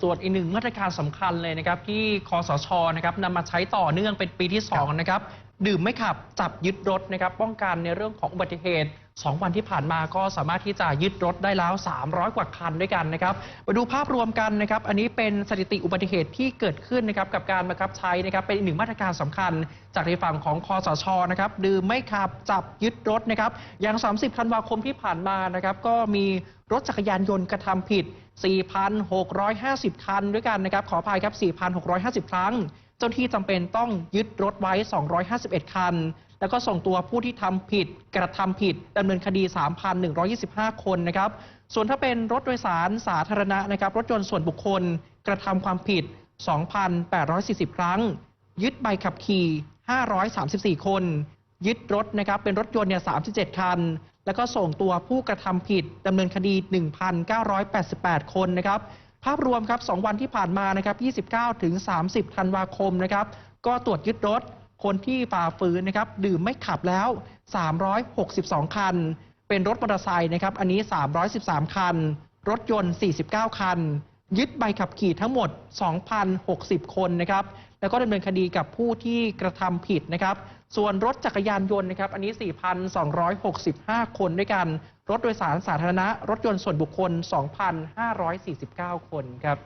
ส่วนอีกหนึ่งมาตรการสำคัญเลยนะครับ ที่คอสชนะครับนำมาใช้ต่อเนื่องเป็นปีที่2นะครับดื่มไม่ขับจับยึดรถนะครับ ป้องกันในเรื่องของอุบัติเหตุ 2 วันที่ผ่านมาก็สามารถที่จะยึดรถได้แล้ว 300 กว่าคันด้วยกันนะครับมาดูภาพรวมกันนะครับ อันนี้เป็นสถิติอุบัติเหตุที่เกิดขึ้นนะครับกับการบังคับใช้นะครับ เป็นอีกหนึ่งมาตรการสำคัญ จากในฝั่งของคอสชนะครับดื่มไม่ขับจับยึดรถนะครับอย่าง 30ธันวาคมที่ผ่านมานะครับก็มี รถจักรยานยนต์กระทำผิด 4,650 คันด้วยกันนะครับ ขออภัยครับ 4,650 ครั้ง เจ้าหน้าที่จำเป็นต้องยึดรถไว้ 251 คัน แล้วก็ส่งตัวผู้ที่ทำผิด กระทำผิดดำเนินคดี 3,125 คนนะครับ ส่วนถ้าเป็นรถโดยสารสาธารณะนะครับ รถยนต์ส่วนบุคคลกระทำความผิด 2,840 ครั้ง ยึดใบขับขี่ 534 คน ยึดรถนะครับเป็นรถยนต์เนี่ย37 คัน แล้วก็ส่งตัวผู้กระทำผิดดำเนินคดี 1,988 คนนะครับภาพรวมครับ 2 วันที่ผ่านมานะครับ 29 ถึง 30 ธันวาคมนะครับ ก็ตรวจยึดรถ คนที่ฝ่าฝืนนะครับ ดื่มไม่ขับแล้ว 362 คัน เป็นรถมอเตอร์ไซค์นะครับ อันนี้ 313 คัน รถยนต์ 49 คัน ยึดใบขับขี่ทั้งหมด 2,060 คนนะครับ แล้วก็ดำเนินคดีกับผู้ที่กระทำผิดนะครับ ส่วนรถจักรยานยนต์นะครับ อันนี้ 4,265 คนด้วยกัน รถโดยสารสาธารณะ รถยนต์ส่วนบุคคล 2,549 คนครับ